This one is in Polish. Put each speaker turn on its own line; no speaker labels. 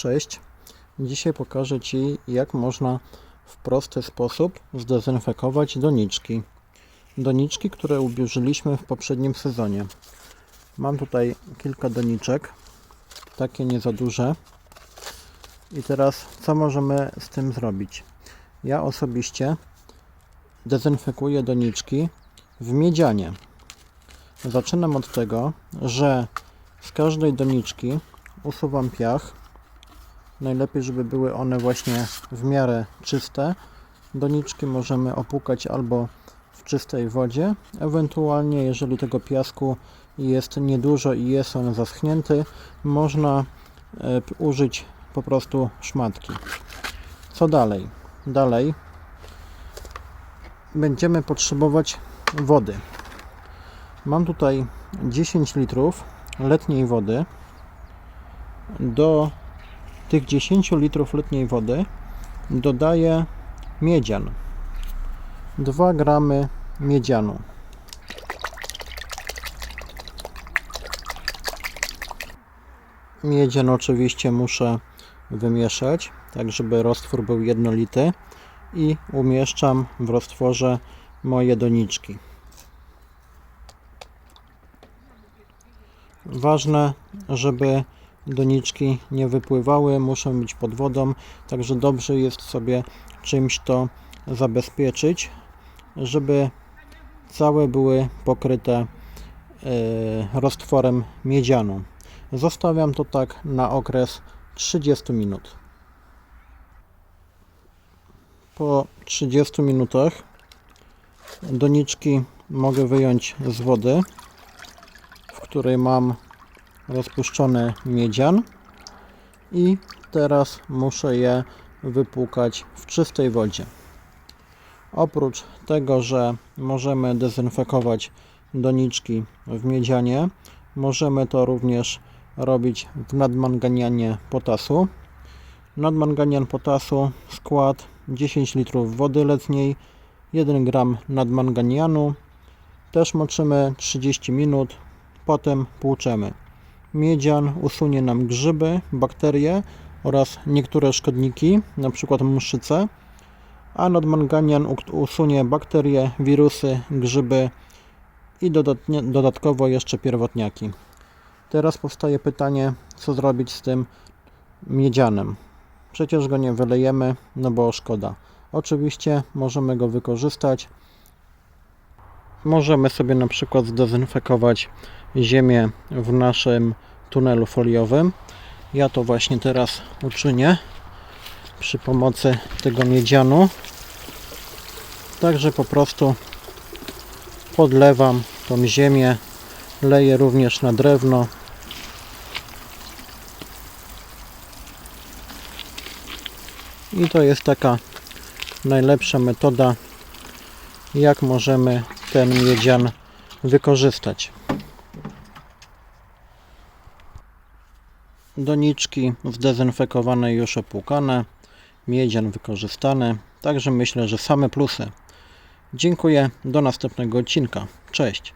Cześć. Dzisiaj pokażę Ci, jak można w prosty sposób zdezynfekować doniczki. Doniczki, które użyliśmy w poprzednim sezonie. Mam tutaj kilka doniczek, takie nie za duże. I teraz, co możemy z tym zrobić? Ja osobiście dezynfekuję doniczki w miedzianie. Zaczynam od tego, że z każdej doniczki usuwam piach. Najlepiej, żeby były one właśnie w miarę czyste. Doniczki możemy opłukać albo w czystej wodzie, ewentualnie jeżeli tego piasku jest niedużo i jest on zaschnięty, można e, użyć po prostu szmatki. Co dalej? Dalej będziemy potrzebować wody. Mam tutaj 10 litrów letniej wody. Do tych 10 litrów letniej wody dodaję miedzian. 2 gramy miedzianu. Miedzian oczywiście muszę wymieszać, tak żeby roztwór był jednolity i umieszczam w roztworze moje doniczki. Ważne, żeby doniczki nie wypływały, muszą być pod wodą, także dobrze jest sobie czymś to zabezpieczyć, żeby całe były pokryte e, roztworem miedzianu. Zostawiam to tak na okres 30 minut. Po 30 minutach doniczki mogę wyjąć z wody, w której mam rozpuszczony miedzian i teraz muszę je wypłukać w czystej wodzie. Oprócz tego, że możemy dezynfekować doniczki w miedzianie, możemy to również robić w nadmanganianie potasu. Nadmanganian potasu skład 10 litrów wody letniej, 1 gram nadmanganianu. Też moczymy 30 minut, potem płuczemy. Miedzian usunie nam grzyby, bakterie oraz niektóre szkodniki, np. mszyce, a nadmanganian usunie bakterie, wirusy, grzyby i dodatkowo jeszcze pierwotniaki. Teraz powstaje pytanie, co zrobić z tym miedzianem. Przecież go nie wylejemy, no bo szkoda. Oczywiście możemy go wykorzystać. Możemy sobie na przykład zdezynfekować ziemię w naszym tunelu foliowym. Ja to właśnie teraz uczynię przy pomocy tego miedzianu. Także po prostu podlewam tą ziemię, leję również na drewno. I to jest taka najlepsza metoda, jak możemy ten miedzian wykorzystać. Doniczki zdezynfekowane już opłukane, miedzian wykorzystany, także myślę, że same plusy. Dziękuję, do następnego odcinka. Cześć.